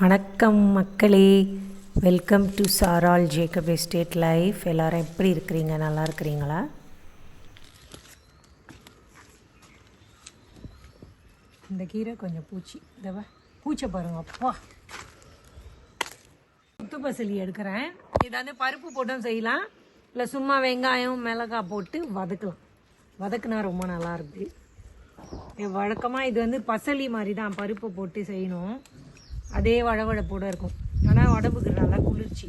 வணக்கம் மக்களே. Welcome to Saral Jacob estate life எல்லோரும் எப்படி இருக்கிறீங்க? நல்லா இருக்கிறீங்களா? இந்த கீரை கொஞ்சம் பூச்சி. இதவா பூச்சை பாருங்க. அப்பா. முத்து பசலி எடுக்கிறேன். இதை வந்து பருப்பு போட்டும் செய்யலாம். இல்லை சும்மா வெங்காயம் மிளகாய் போட்டு வதக்கலாம். வதக்குனா ரொம்ப நல்லா இருக்குது வழக்கமாக இது வந்து பசலி மாதிரி தான். பருப்பு போட்டு செய்யணும். அதே வழவழப்போட இருக்கும். ஆனால் உடம்புக்கு நல்லா குளிர்ச்சி.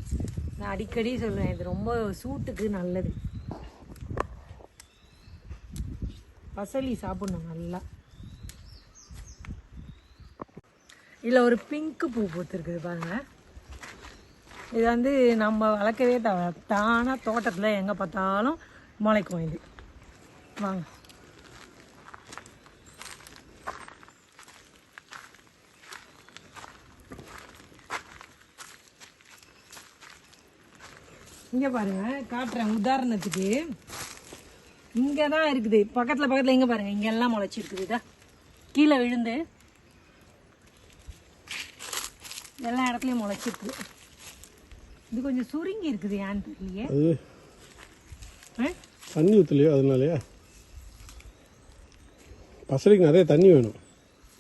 நான் அடிக்கடி சொல்லுவேன் இது ரொம்ப சூட்டுக்கு நல்லது. பசலி சாப்பிடணும் நல்லா. இதில் ஒரு பிங்க் பூ பூத்துருக்குது பாருங்க. இது வந்து நம்ம வளர்க்கவே தேவை தானாக தோட்டத்தில் எங்கே பார்த்தாலும் முளைக்கும் இது. வாங்க. இங்கே பாருங்க காட்டுறேன் உதாரணத்துக்கு. இங்கே தான் இருக்குது. பக்கத்தில் பக்கத்தில் இங்கே பாருங்க இங்கெல்லாம் முளைச்சிருக்குது. இதா கீழே விழுந்து எல்லா இடத்துலையும் முளைச்சிருக்குது இது கொஞ்சம் சுருங்கி இருக்குது ஏன்னு தெரியலையே? தண்ணி ஊற்றலையோ அதனாலயா? பசலைக்கு நிறைய தண்ணி வேணும்.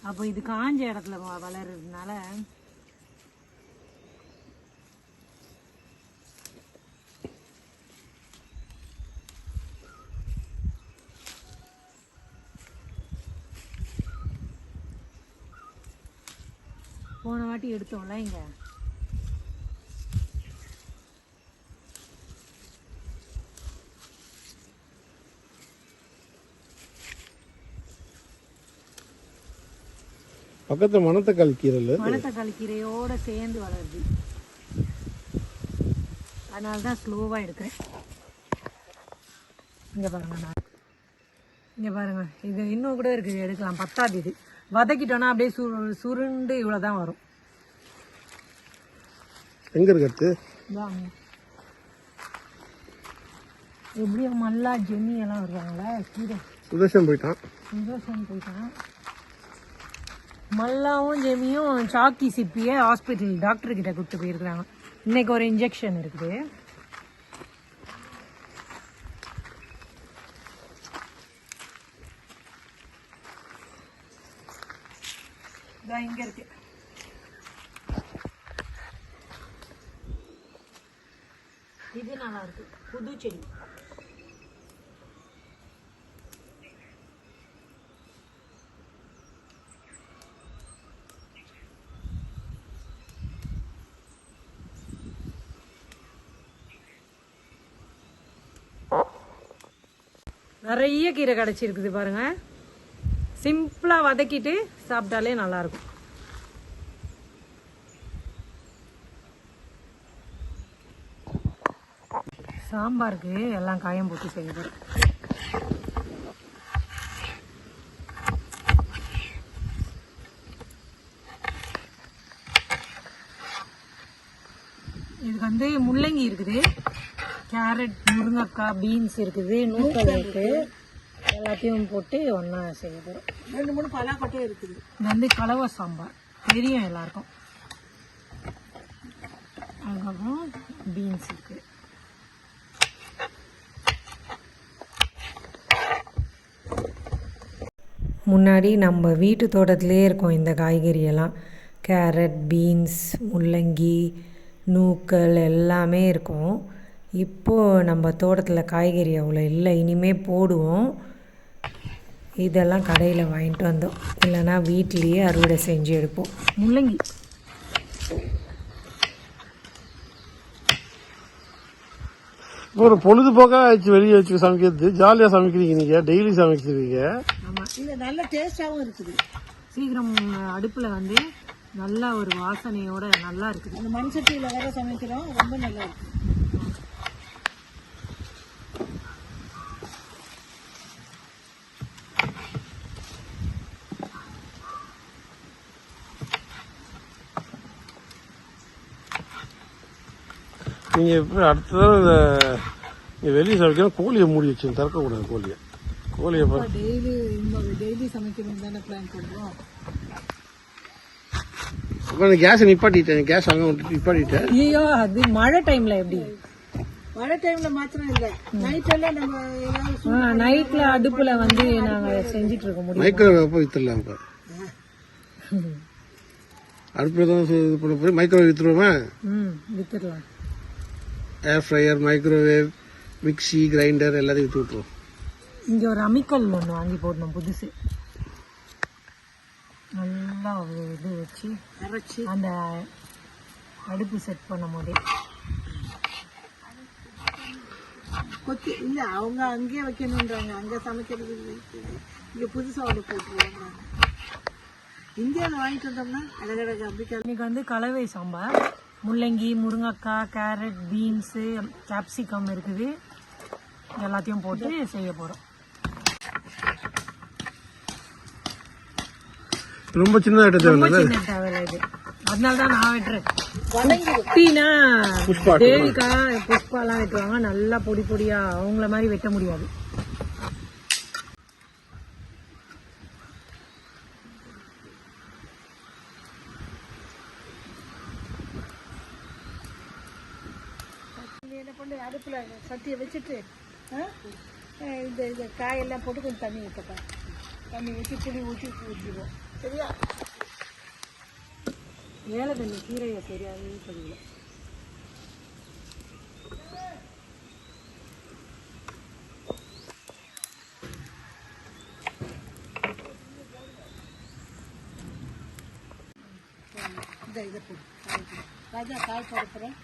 அப்போ இது காஞ்ச இடத்துல வளர்றதுனால எடுத்தோம்ல இங்க. பக்கத்தில் மணத்தக்காளி கீரையில் மணத்தக்காளி கீரையோட சேர்ந்து வளருது. அதனால தான் ஸ்லோவாக எடுக்கிறேன். இங்கே பாருங்க நான். இங்கே பாருங்க. இது இன்னும் கூட இருக்குது. எடுக்கலாம். பத்தாது இது வதக்கிட்டோன்னா அப்படியே சு சுருண்டு இவ்வளோ தான் வரும். எங்கே இருக்கிறது வாங்க எப்படியும் மல்லா ஜெம்மி எல்லாம் வருவாங்களா கீரை. சுதர்ஷன் போயிட்டான். சந்தோஷம் போயிட்டான். மல்லாவும் ஜெமியும் சாக்கி சிப்பியை ஹாஸ்பிட்டல் டாக்டர் கிட்ட கூப்பிட்டு போயிருக்கிறாங்க. இன்னைக்கு ஒரு இன்ஜெக்ஷன் இருக்குது. இங்க இருக்கு. இது நல்லா இருக்கு புது செடி. நிறைய கீரை கிடச்சிருக்குது பாருங்க. சிம்பிளாக வதக்கிட்டு சாப்பிட்டாலே நல்லா சாம்பாருக்கு எல்லாம் காயம் போட்டு செய்யுது. இதுக்கு வந்து முள்ளங்கி இருக்குது. கேரட் முருங்கைக்காய் பீன்ஸ் இருக்குது நூக்கல் இருக்கு. எல்லாத்தையும் போட்டு ஒன்றா செய்ய போகிறோம் ரெண்டு மூணு பலாக்கட்டும் இருக்குது. இது வந்து கலவை சாம்பார். தெரியும் எல்லாருக்கும். அதுக்கப்புறம் பீன்ஸ் இருக்குது முன்னாடி நம்ம வீட்டு தோட்டத்திலே இருக்கும் இந்த காய்கறியெல்லாம். கேரட் பீன்ஸ் முள்ளங்கி நூக்கல் எல்லாமே இருக்கும். இப்போது நம்ம தோட்டத்தில் காய்கறி அவ்வளோ இல்லை இனிமே போடுவோம். இதெல்லாம் கடையில் வாங்கிட்டு வந்தோம். இல்லைன்னா வீட்டிலேயே அறுவடை செஞ்சு எடுப்போம். முள்ளங்கி. ஒரு பொழுதுபோக்காக ஆயிடுச்சு வெளியே வச்சு சமைக்கிறது. ஜாலியாக சமைக்கிறீங்க நீங்கள் டெய்லி சமைக்கிறீங்க. ஆமாம் இது நல்ல டேஸ்டாகவும் இருக்குது. சீக்கிரம் அடுப்பில் வந்து நல்ல ஒரு வாசனையோட நல்லா இருக்குது. இந்த மண் சட்டியில் வர சமைக்கிறோம் ரொம்ப நல்லா இருக்கு. நீங்கள் எப்படி அடுத்த தடவை இந்த நீங்கள் வெளியே சமைக்கணும் கோழியை மூடி வச்சு திறக்கக்கூடாது கோழியை. கோழியை டெய்லி டெய்லி சமைக்கணும் தானே பிளான் பண்ணுறோம் அப்புறம் கேஸை நிப்பாட்டிட்டேன். கேஸ் அங்கே விட்டு நிப்பாட்டிட்டேன். ஐயோ அது மழை டைம்ல எப்படி? மழை டைம்ல மாத்திரம் இல்ல. நைட் எல்லாம் நம்ம ஏதாவது நைட்ல அடுப்புல வந்து நாங்க செஞ்சிட்டு இருக்க முடியும். மைக்ரோவேவ் அப்போ வித்துடலாம் இப்போ அடுப்பில் தான் இது பண்ண போய் மைக்ரோவேவ் வித்துருவோமா ம் வித்துடலாம். Air fryer microwave mixie grinder எல்லாத்தையும் வித்து விட்ருவோம் இங்க ஒரு அமிக்கல் ஒன்று வாங்கி போடணும் புதுசு. நல்லா ஒரு இது வச்சு அரைச்சி அந்த அடுப்பு செட் பண்ணும் போதே. கொத்தி இல்ல அவங்க அங்கேயே வைக்கணுன்றாங்க அங்க சமைக்கிறது. இங்க புதுசா ஒன்று போட்டுருவாங்க இந்தியாவில் வாங்கிட்டு வந்தோம்னா அழகழகு அம்பிக்கா இன்னைக்கு வந்து கலவை சாம்பார். முள்ளங்கி முருங்கைக்காய் கேரட் பீன்ஸு கேப்சிகம் இருக்குது. எல்லாத்தையும் போட்டு செய்ய போகிறோம் ரொம்ப தேவையில்ல சின்ன தேவையில்ல இது. அதனால தான் நான் வெட்டுறேன். குட்டினா புஷ்பா தேவிக்கா புஷ்பாலாம் வெட்டுவாங்க. நல்லா பொடி பொடியா அவங்கள மாதிரி வெட்ட முடியாது. என்ன பண்ணு அடுப்புல சட்டியை வச்சுட்டு இந்த இந்த காயெல்லாம் போட்டு கொஞ்சம் தண்ணி ஊற்றப்பா தண்ணி ஊற்றி புளி ஊற்றி ஊற்றிடுவோம் சரியா? மேலே தண்ணி கீரையை தெரியாது தெரியல இதை போடு. ராஜா காய் போடுறேன்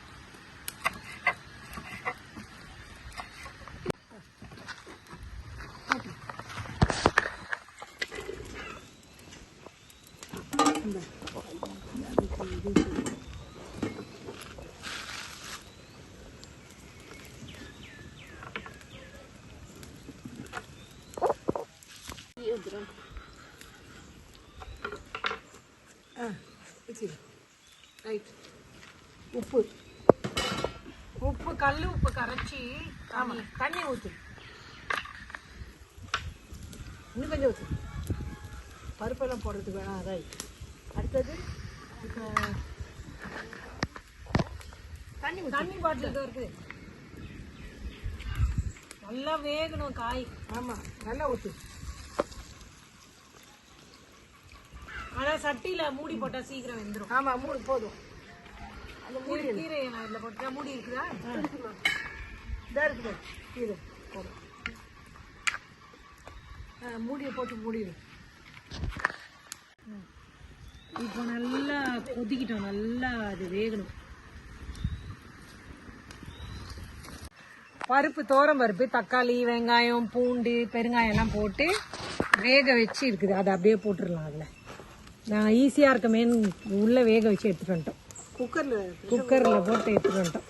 ரைட். உப்பு உப்பு கல் உப்பு கரைச்சி ஆமாம் தண்ணி ஊற்று இன்னும் கொஞ்சம் ஊற்று பருப்பெல்லாம் போடுறதுக்கு வேணாம் ரைட். அடுத்தது தண்ணி தண்ணி பாட்டில் இதோ இருக்குது நல்லா வேகணும் காய். ஆமாம் நல்லா ஊற்று ஆனா சட்டியில மூடி போட்டா சீக்கிரம் வெந்துரும். ஆமாம் மூணு போதும். அந்த மூடி கீரை- நான் இதுல போட்டா மூடி இருக்குதா? இதாக இருக்குது. இது போதும். ஆ மூடியை போட்டு மூடிடு. இப்போ நல்லா கொதிக்கிட்டோம். நல்லா அது வேகணும். பருப்பு தோரம் பருப்பு தக்காளி வெங்காயம் பூண்டு பெருங்காயம் எல்லாம் போட்டு வேக வச்சு இருக்குது. அதை அப்படியே போட்டுடலாம் அதில். நான் ஈஸியாக இருக்கமேன்னு உள்ளே வேக வச்சு எடுத்துகிட்டு வந்துட்டோம். குக்கரில் குக்கரில் போட்டு எடுத்துகிட்டு வந்துட்டோம்.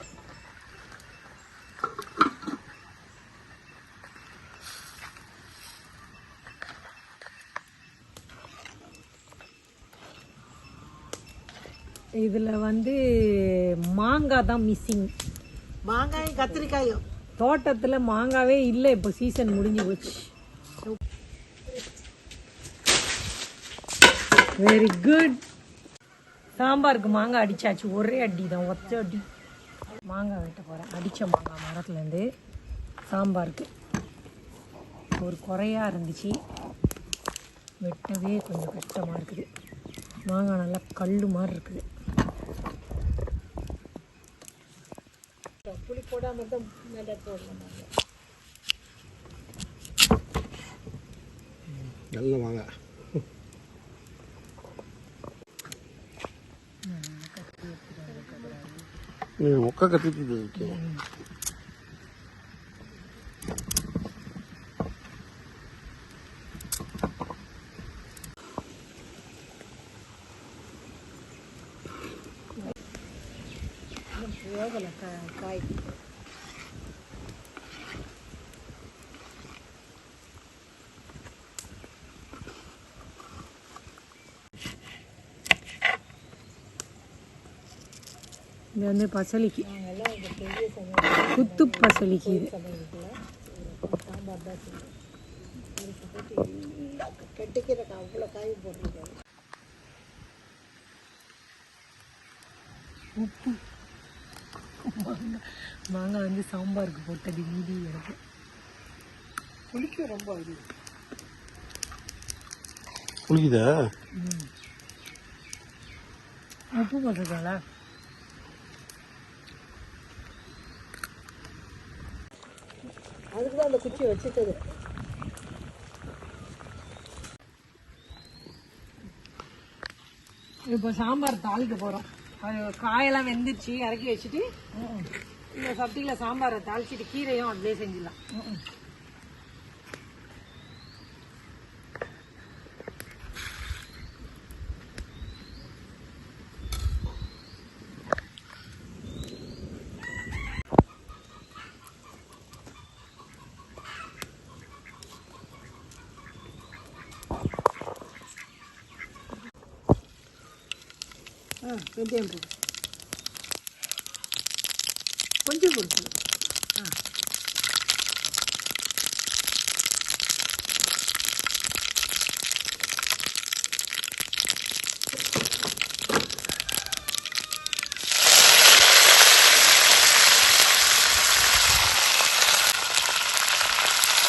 இதில் வந்து மாங்காய் தான் மிஸ்ஸிங் மாங்காயும் கத்திரிக்காயும். தோட்டத்தில் மாங்காவே இல்லை இப்போ சீசன் முடிஞ்சு போச்சு. வெரி குட் சாம்பாருக்கு மாங்காய் அடிச்சாச்சு. ஒரே அடி தான் ஒத்த அடி. மாங்காய் வெட்ட போகிறேன் அடித்த மாங்காய் மரத்துலேருந்து சாம்பாருக்கு. ஒரு குறையா இருந்துச்சு. வெட்டவே கொஞ்சம் கஷ்டமாக இருக்குது. மாங்காய் நல்லா கல் மாதிரி இருக்குது. புளி போடாமல் தான் மேலே போடலாம் நாங்கள் நல்ல வாங்க మొక్క కత్తి வேகலை கா காய் இது வந்து பசலிக்கு. குத்து பசலிக்கு இது. உப்பு. மாங்காய் வந்து சாம்பாருக்கு போட்டது மீதி எனக்கு புளிக்க ரொம்ப இது குளிக்குதா உப்பு போட்டிருக்காங்களா அதுக்கு தான் அந்த குச்சியை வச்சுட்டது. இப்போ சாம்பார் தாளிக்க போகிறோம் அது காயெல்லாம் வெந்துருச்சு இறக்கி வச்சுட்டு இந்த சட்டியில் சாம்பாரை தாளிச்சிட்டு கீரையும் அப்படியே செஞ்சிடலாம். ஆ வெந்தயம் போடு கொஞ்சம் கொடுத்து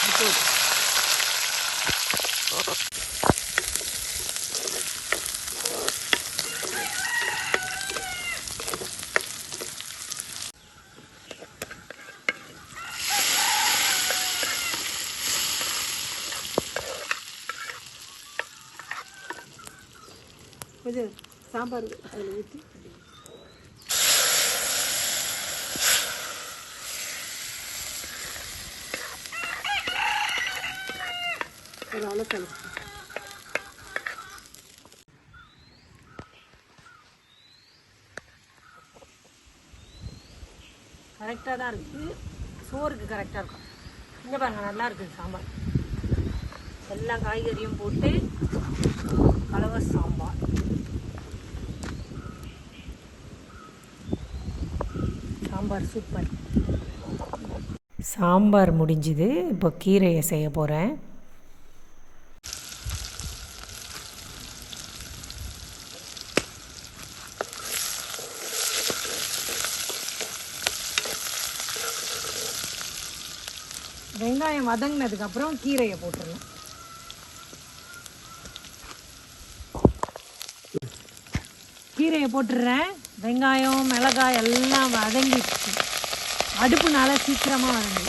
கொஞ்சம் சாம்பார் அதில் ஊற்றி ஒரு அளவு கரெக்டாக தான் இருக்குது சோறுக்கு கரெக்டாக இருக்கும். இங்கே பாருங்க நல்லா இருக்குது சாம்பார். எல்லா காய்கறியும் போட்டு கலவை சாம்பார். சாம்பார் சூப்பர். சாம்பார் முடிஞ்சுது. இப்போ கீரையை செய்ய போகிறேன் வெங்காயம் வதங்கினதுக்கப்புறம் கீரையை போட்டுடலாம். கீரையை போட்டுடுறேன். வெங்காயம் மிளகாய் எல்லாம் வதங்கிடுச்சு. அடுப்புனால சீக்கிரமாக வதங்கி.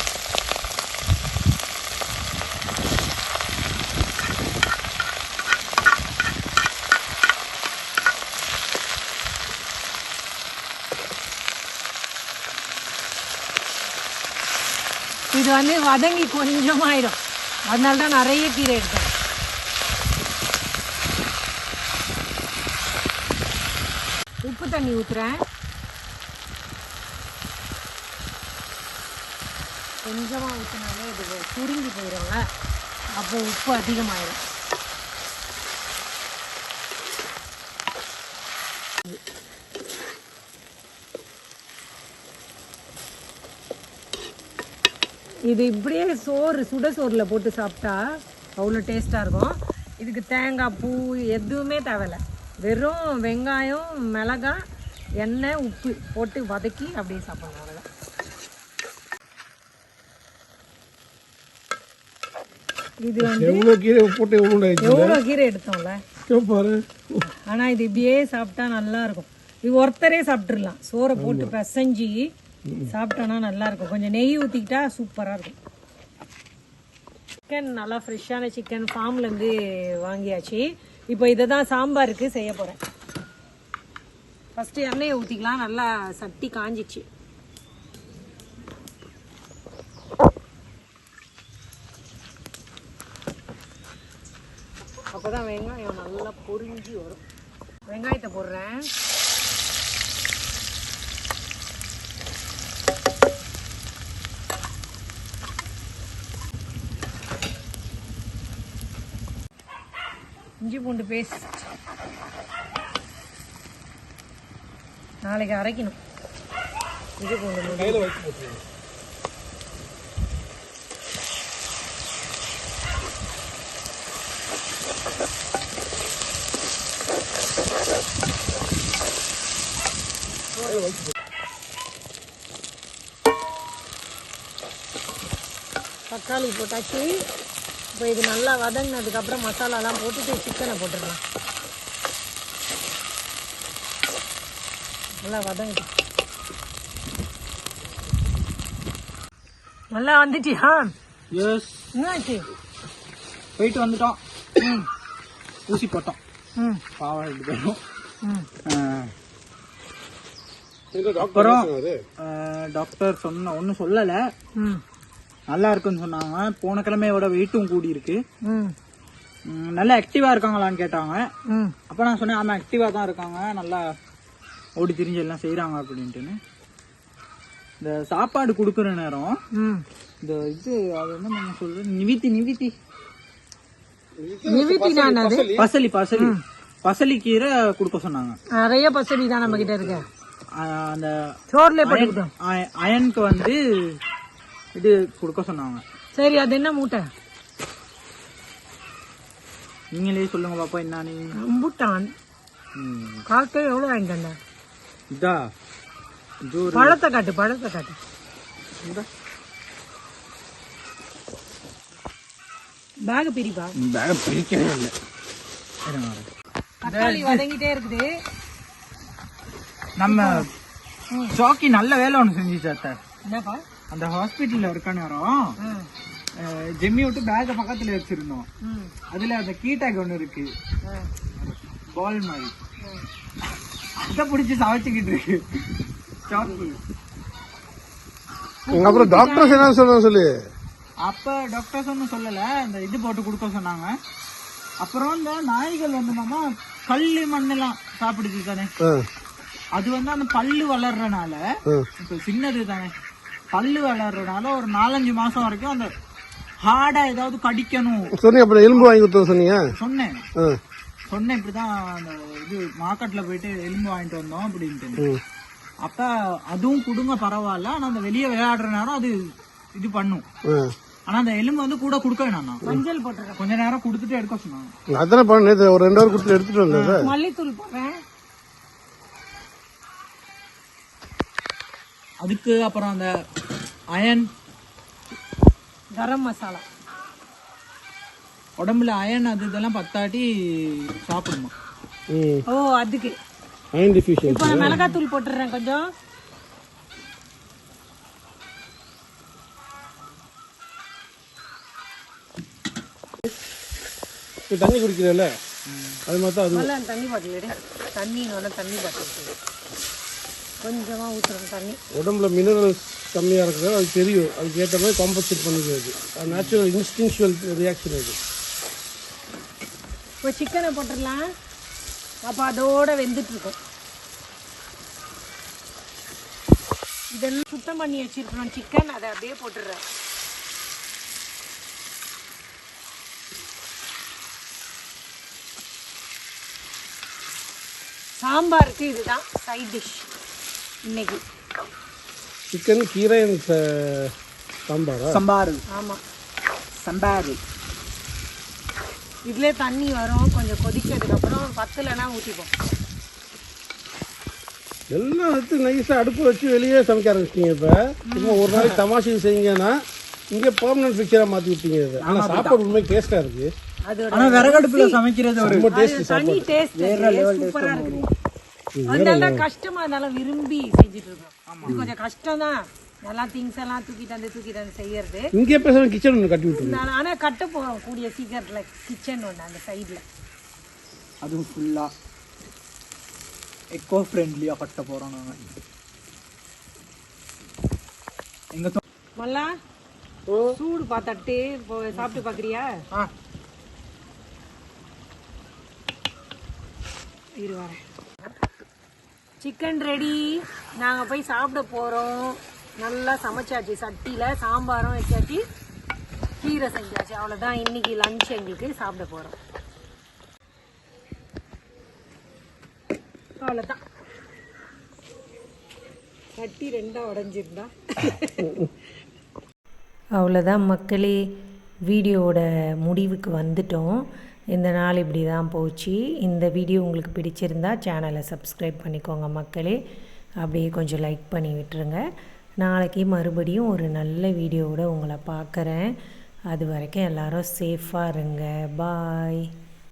இது வந்து வதங்கி கொஞ்சமாயிடும் அதனால தான் நிறைய கீரை எடுத்தேன். உப்பு தண்ணி ஊற்றுறேன் கொஞ்சமாக ஊற்றினாலே இது சுருங்கி போயிடும்ல அப்போ உப்பு அதிகமாயிடும் இது இப்படியே சோறு சுட சோறில் போட்டு சாப்பிட்டா அவ்வளோ டேஸ்ட்டாக இருக்கும். இதுக்கு தேங்காய் பூ எதுவுமே தேவையில்ல. வெறும் வெங்காயம் மிளகாய் எண்ணெய் உப்பு போட்டு வதக்கி அப்படியே சாப்பிடணும் அவ்வளோதான் இது வந்து எவ்வளோ கீரை போட்டு எவ்வளோ கீரை எடுத்தோம்ல? பாரு. ஆனால் இது இப்படியே சாப்பிட்டா நல்லா இருக்கும். இது ஒருத்தரே சாப்பிட்றலாம் சோறை போட்டு பிசைஞ்சு சாப்பிட்டோன்னா நல்லா இருக்கும். கொஞ்சம் நெய் ஊற்றிக்கிட்டா சூப்பராக இருக்கும். சிக்கன் நல்லா ஃப்ரெஷ்ஷான சிக்கன் ஃபார்ம்லேருந்து வாங்கியாச்சு. இப்போ இதை தான் சாம்பாருக்கு செய்ய போகிறேன் ஃபஸ்ட்டு எண்ணெயை ஊற்றிக்கலாம் நல்லா சட்டி காஞ்சிச்சு. அப்போ தான் வெங்காயம் நல்லா பொரிஞ்சு வரும். வெங்காயத்தை போடுறேன். இஞ்சி பூண்டு பேஸ்ட் நாளைக்கு அரைக்கணும். இஞ்சி பூண்டு தக்காளி போட்டாச்சு. இப்போ இது நல்லா வதங்கினதுக்கப்புறம் மசாலாலாம் போட்டுட்டு சிக்கனை போட்டுடலாம். நல்லா வதங்குது நல்லா வந்துட்டியா? எஸ் என்னாச்சு? போயிட்டு வந்துட்டோம். ம். ஊசி போட்டோம். ம். பாவம் ரெண்டு பேரும். ம். அப்புறம் டாக்டர் சொன்ன ஒன்றும் சொல்லலை. ம். நல்லா இருக்குன்னு சொன்னாங்க. போன கிழமையோட வெயிட்டும் கூடி இருக்கு நல்லா ஆக்டிவா இருக்காங்களான்னு கேட்டாங்க. ம். அப்போ நான் சொன்னேன் ஆமாம் ஆக்டிவா தான் இருக்காங்க. நல்லா ஓடி திரிஞ்சு எல்லாம் செய்கிறாங்க அப்படின்ட்டுன்னு. இந்த சாப்பாடு கொடுக்குற நேரம் ம். இந்த இது அது என்ன நம்ம சொல்றது? நிவித்தி நிவித்தி. அது பசலி பசலி. பசலி கீரை கொடுக்க சொன்னாங்க. நிறைய பசடி தான் நம்ம கிட்ட இருக்கு. அந்த சோர்ல அயனுக்கு வந்து இது கொடுக்க சொன்னாங்க. சரி அது என்ன மூட்டை? நீங்களே சொல்லுங்க பாப்பா என்னன்னு அம்புட்டான். ம், காக்கை எவ்வளோ வாங்கிட்டு இதா இது ஒரு பழத்தை காட்டு பழத்தை காட்டு. இந்தா. பேக் பிரிப்பா? பேக பிரிக்கவே இல்லை. தக்காளி வதங்கிட்டே இருக்குது. நம்ம சாக்கி நல்ல வேலை ஒன்று செஞ்சுச்சு அத்தை. என்னப்பா? அந்த ஹாஸ்பிட்டல்ல இருக்க நேரம் ஜெம்மி விட்டு பேக பக்கத்துல வச்சிருந்தோம். அதுல அந்த கீட்டாக் ஒன்று இருக்கு. பால் மாதிரி. அதை பிடிச்சி சமைச்சுக்கிட்டு இருக்கு. அப்புறம் டாக்டர்ஸ் என்ன சொல்றாங்க சொல்லு? அப்ப டாக்டர்ஸ் ஒன்றும் சொல்லல. இந்த இது போட்டு கொடுக்க சொன்னாங்க. அப்புறம் இந்த நாய்கள் வந்து மாமா கல்லு மண்ணெல்லாம் சாப்பிடுது தானே அது வந்து அந்த பல்லு வளர்றனால. இப்ப சின்னது தானே பல்லு வளர்றனால ஒரு நாலஞ்சு மாசம் வரைக்கும் அந்த ஹார்டா ஏதாவது கடிக்கணும். சொன்னீங்க அப்புறம் எலும்பு வாங்கி கொடுத்தோம் சொன்னீங்க? சொன்னேன். சொன்னேன் இப்படிதான் அந்த இது மார்க்கெட்ல போயிட்டு எலும்பு வாங்கிட்டு வந்தோம் அப்படின்ட்டு. அப்ப அதுவும் கொடுங்க பரவாயில்ல ஆனா அந்த வெளியே விளையாடுற நேரம் அது இது பண்ணும். ஆனா அந்த எலும்பு வந்து கூட கொடுக்க வேணாம் மஞ்சள் போட்டுருக்கேன் கொஞ்ச நேரம் கொடுத்துட்டு எடுக்க சொன்னாங்க. அதானே பண்ண ஒரு ரெண்டு ஹவர் கொடுத்து எடுத்துட்டு வந்தேன். மல்லித்தூள் போடுறேன். அதுக்கு அப்புறம் அந்த அயன் கரம் மசாலா. உடம்புல அயன் அது இதெல்லாம் பத்தாட்டி சாப்பிடுமா ஓ அதுக்கு. அயன் டிஃபிஷியன்சி இப்போ நான் மிளகாத்தூள் போட்டுடுறேன் கொஞ்சம். தண்ணி குடிக்கிறல அது மாதிரி தான் அது. நல்லா தண்ணி பாட்டில் எடு. தண்ணி நல்லா தண்ணி பாட்டில் கொஞ்சமாக ஊற்றுறேன் தண்ணி. உடம்புல மினரல்ஸ் கம்மியாக இருக்கிறது அது தெரியும். அதுக்கு ஏற்ற மாதிரி காம்பன்சேட் பண்ணிக்கிறது அது. நேச்சுரல் இன்ஸ்டிங்ஷுவல் ரியாக்ஷன் அது. இப்போ சிக்கனை போட்டுடலாம். அப்போ அதோட வெந்துட்டு இருக்கும் இதெல்லாம் சுத்தம் பண்ணி வச்சிருக்கணும். சிக்கன் அதை அப்படியே போட்டுடுறேன். சாம்பாருக்கு இதுதான் சைட் டிஷ் இன்னைக்கு. சிக்கன் கீரை ச- சாம்பாரா? சம்பாரு. ஆமாம் சம்பாரு. இதுலேயே தண்ணி வரும் கொஞ்சம் கொதிச்சதுக்கப்புறம் பத்துலனா ஊற்றிப்போம் எல்லாம் எடுத்து நைஸாக அடுப்பு வச்சு வெளியே சமைக்க ஆரம்பிச்சிட்டீங்க இப்போ. சும்மா ஒரு நாளைக்கு தமாஷுக்கு செய்யுங்கன்னா இங்கே பெர்மனன்ட் பிக்சராக மாற்றி விட்டீங்க இது. ஆனால் சாப்பாடு உண்மை டேஸ்ட்டாக இருக்குது அதோட ஆனா விறகடுப்புல சமைக்கிறது ஒரு ரொம்ப டேஸ்ட் தனி டேஸ்ட் சூப்பரா இருக்குது அதனால தான் கஷ்டமா இருந்தாலும் விரும்பி செஞ்சுட்டு இருக்கோம் இது கொஞ்சம் கஷ்டம் தான் எல்லாம் திங்ஸ் எல்லாம் தூக்கிட்டு வந்து தூக்கிட்டு வந்து செய்யறது. இங்கே பேசுகிற கிச்சன் ஒன்று கட்டி விட்டுருங்க. இருந்தாலும் ஆனா கட்ட போறோம் கூடிய சீக்கிரத்துல கிச்சன் ஒண்ணு அந்த சைடுல அதுவும் ஃபுல்லா எக்கோ ஃப்ரெண்ட்லியா கட்ட போறோம் நாங்க. எங்க மல்லா சூடு பார்த்துட்டு இப்போ சாப்பிட்டு பாக்குறியா ஆ, இரு வரேன். சிக்கன் ரெடி நாங்க போய் சாப்பிட போறோம். நல்லா சமைச்சாச்சு. சட்டியில சாம்பாரும் வச்சாச்சு. கீரை செஞ்சாச்சு. அவ்வளவுதான். இன்னைக்கு லஞ்ச் எங்களுக்கு சாப்பிட போறோம். அவ்வளவுதான். சட்டி ரெண்டா உடஞ்சிருந்தா. அவ்வளோதான் மக்களே. வீடியோவோட முடிவுக்கு வந்துட்டோம். இந்த நாள் இப்படி தான் போச்சு. இந்த வீடியோ உங்களுக்கு பிடிச்சிருந்தா சேனலை சப்ஸ்கிரைப் பண்ணிக்கோங்க மக்களே. அப்படியே கொஞ்சம் லைக் பண்ணி விட்டுருங்க. நாளைக்கு மறுபடியும் ஒரு நல்ல வீடியோவோட உங்களை பார்க்குறேன். அது வரைக்கும் எல்லாரும் சேஃபாக இருங்க. பாய்.